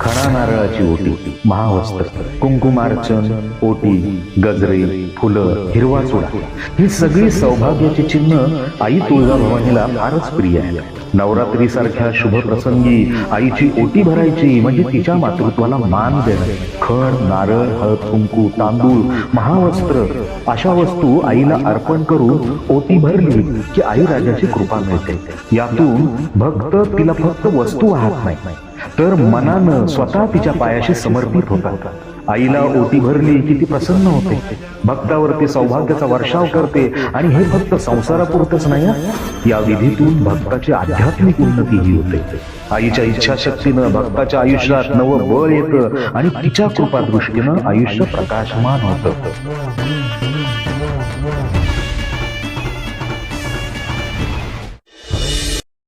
खणा नारळाची ओटी महावस्त्र कुंकुमार्चन ओटी गजरे फुलं हिरवा चुडा ही सगळी सौभाग्याची चिन्ह आई तुळजाभवानीला फारच प्रिय आहे नवरात्रीसारख्या शुभप्रसंगी शुभ प्रसंगी आईची ओटी भरायची म्हणजे तिच्या मातृत्वाला मान देणं. खण नारळ हळद कुंकू तांदूळ महावस्त्र अशा वस्तू आईला अर्पण करून ओटी भरली की आई राजाची कृपा मिळते. यातून भक्त तिला फक्त वस्तू वाहत नाही तर मनानं स्वतः तिच्या पायाशी समर्पित होतात. आईला ओटी भरली की ती प्रसन्न होते. भक्तावरती सौभाग्याचा वर्षाव करते. आणि हे फक्त संसारापुरतच नाही. या विधीतून भक्ताची आध्यात्मिक उन्नतीही होते. आईच्या इच्छाशक्तीनं भक्ताच्या आयुष्यात नवं बळ येतं आणि तिच्या कृपा दृष्टीनं आयुष्य प्रकाशमान होतं.